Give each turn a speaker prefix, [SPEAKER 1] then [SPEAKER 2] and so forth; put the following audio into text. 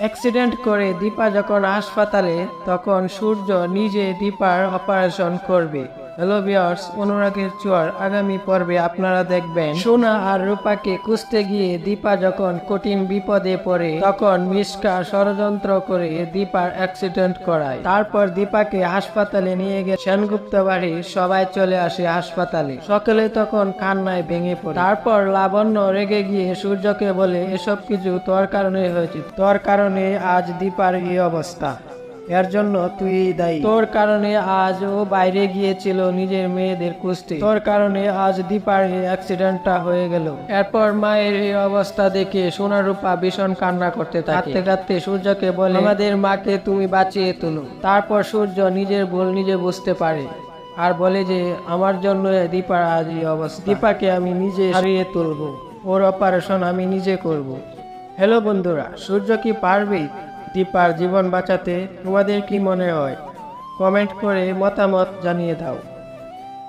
[SPEAKER 1] Accident করে দীপা যখন হাসপাতালে তখন সূর্য নিজে দীপার অপারেশন করবে। হ্যালো বিয়ার্স অনুরাগের চুয়ার আগামী পর্বে আপনারা দেখবেন, সোনা আর রূপাকে খুঁজতে গিয়ে দীপা যখন কঠিন বিপদে পড়ে, তখন মিসকা ষড়যন্ত্র করে দীপার অ্যাক্সিডেন্ট করায়। তারপর দীপাকে হাসপাতালে নিয়ে গিয়ে সেনগুপ্ত বাড়ির সবাই চলে আসে হাসপাতালে। সকলে তখন কান্নায় ভেঙে পড়ে। তারপর লাবণ্য রেগে গিয়ে সূর্যকে বলে, এসব কিছু তোর কারণে হয়েছে। তোর কারণে আজ দীপার এই অবস্থা। এর জন্য তুই দায়ী। তোর কারণে আজ ও বাইরে গিয়েছিল নিজের মেয়েদের খুঁজতে তোর কারণে আজ দীপার এই অ্যাক্সিডেন্টটা হয়ে গেল। এরপর মায়ের এই অবস্থা দেখে সোনারূপা ভীষণ কান্না করতে থাকে। কাঁদতে কাঁদতে সূর্যকে বলে আমাদের মাকে তুমি বাঁচিয়ে তুলো। তারপর সূর্য নিজের ভুল নিজে বুঝতে পারে আর বলে যে আমার জন্য দীপার আজ এই অবস্থা। দীপাকে আমি নিজে হারিয়ে তুলবো। ওর অপারেশন আমি নিজে করব। হ্যালো বন্ধুরা সূর্য কি পারবে? দীপার জীবন বাঁচাতে তোমাদের কি মনে হয়? কমেন্ট করে মতামত জানিয়ে দাও।